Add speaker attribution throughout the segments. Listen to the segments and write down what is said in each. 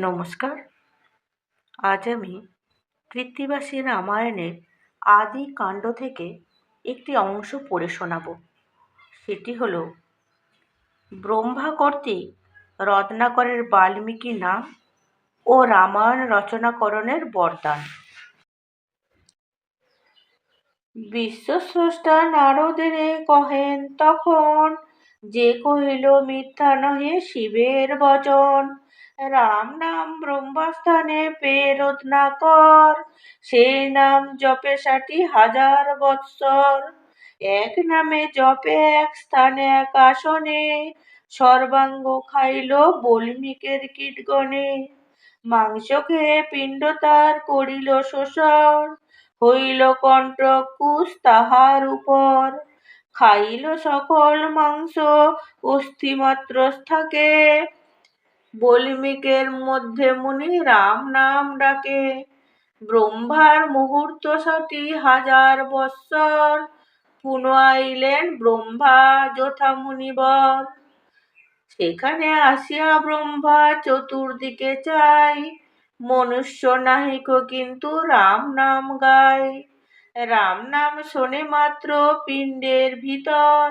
Speaker 1: নমস্কার। আজ আমি কৃত্তিবাসী রামায়ণের আদি কাণ্ড থেকে একটি অংশ পড়ে শোনাব। সেটি হল ব্রহ্মা কর্তৃক রত্নাকরের বাল্মীকি নাম ও রামায়ণ রচনাকরণের বরদান। বিশ্বস্রষ্টা নারদেরে কহেন তখন, যে কহিল মিথ্যা নহে শিবের বচন। রাম নাম ব্রহ্মস্থানে পেয়ে কর। সেই নাম জপে ষাটি হাজার বৎসর। এক নামে জপে, এক স্থানে, এক আসনে। সর্বাঙ্গ খাইল বল্মিকের কীটগণে। মাংস খেয়ে পিণ্ড তার করিল শোষণ। হইল কণ্ঠ কুশ তাহার উপর। খাইল সকল মাংস অস্থিমাত্র থাকে বল্মিকের মধ্যে মুনি রাম নাম ডাকে। ব্রহ্মার মুহূর্ত ষাটি হাজার বৎসর পুনঃ আইলেন ব্রহ্মা যথা মুনিবর। সেখানে আসিয়া ব্রহ্মা চতুর্দিকে চাই, মনুষ্য নাহিক কিন্তু রাম নাম গায় রাম নাম শোনে মাত্র পিণ্ডের ভিতর,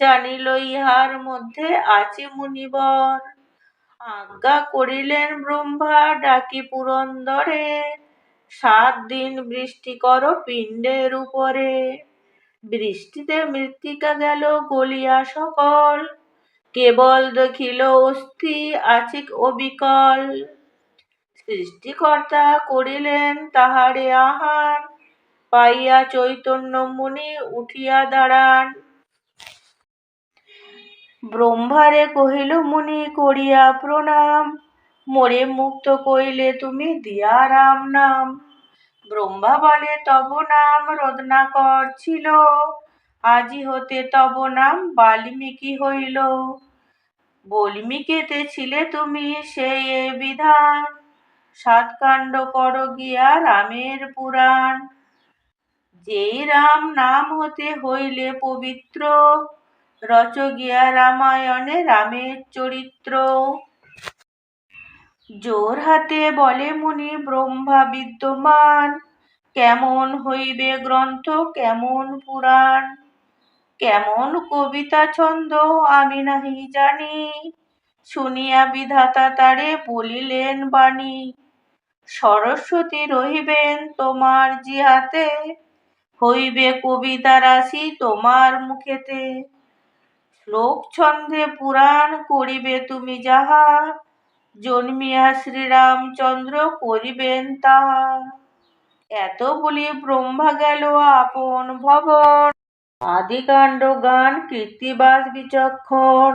Speaker 1: জানিল ইহার মধ্যে আছে মুনিবর। আজ্ঞা করিলেন ব্রহ্মা, ডাকি পুরন্দরে, সাত দিন বৃষ্টি কর পিণ্ডের উপরে। বৃষ্টিতে মৃত্তিকা গেল গলিয়া সকল, কেবল দেখিল অস্থি আছে অবিকল সৃষ্টিকর্তা করিলেন তাহারে আহার, পাইয়া চৈতন্য মুনি উঠিয়া দাঁড়ান। ব্রহ্মারে কহিল, মুনি, করিয়া প্রণাম। মোরে মুক্ত কইলে তুমি দিয়া রাম নাম। ব্রহ্মা বলে, তব নাম রত্নাকর ছিল। আজি হতে তব নাম বাল্মীকি হইল। বল্মীকেতে ছিলে তুমি সেই বিধান। সাত কাণ্ড কর গিয়া রামের পুরাণ। যেই রাম নাম হতে হইলে পবিত্র রচ গিয়া রামায়ণে রামের চরিত্র। জোর হাতে বলে মুনি, ব্রহ্মা বিদ্যমান, কেমন হইবে গ্রন্থ, কেমন পুরাণ, কেমন কবিতা ছন্দ, আমি নাহি জানি। শুনিয়া বিধাতা তারে বলিলেন বাণী, সরস্বতী রহিবেন তোমার জিহাতে, হইবে কবিতা রাশি তোমার মুখেতে। শ্লোক ছন্দে পুরাণ করিবে তুমি যাহা, জন্মিয়া শ্রীরামচন্দ্র করিবেন তাহা। এত বলি ব্রহ্মা গেল আপন ভবন, আদিকাণ্ড গান কীর্তিবাস বিচক্ষণ।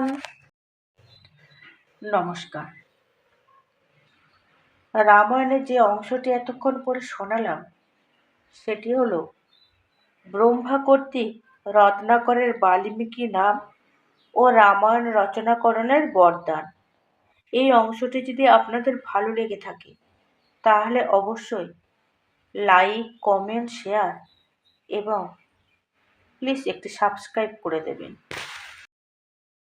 Speaker 1: নমস্কার। রামায়ণের যে অংশটি এতক্ষণ পরে শোনালাম, সেটি হলো, ব্রহ্মা কর্তৃক রত্নাকরের বাল্মীকি নাম ও রামায়ণ রচনাকরণের বরদান। এই অংশটি যদি আপনাদের ভালো লেগে থাকে, তাহলে অবশ্যই লাইক, কমেন্ট, শেয়ার এবং প্লিজ একটি সাবস্ক্রাইব করে দেবেন।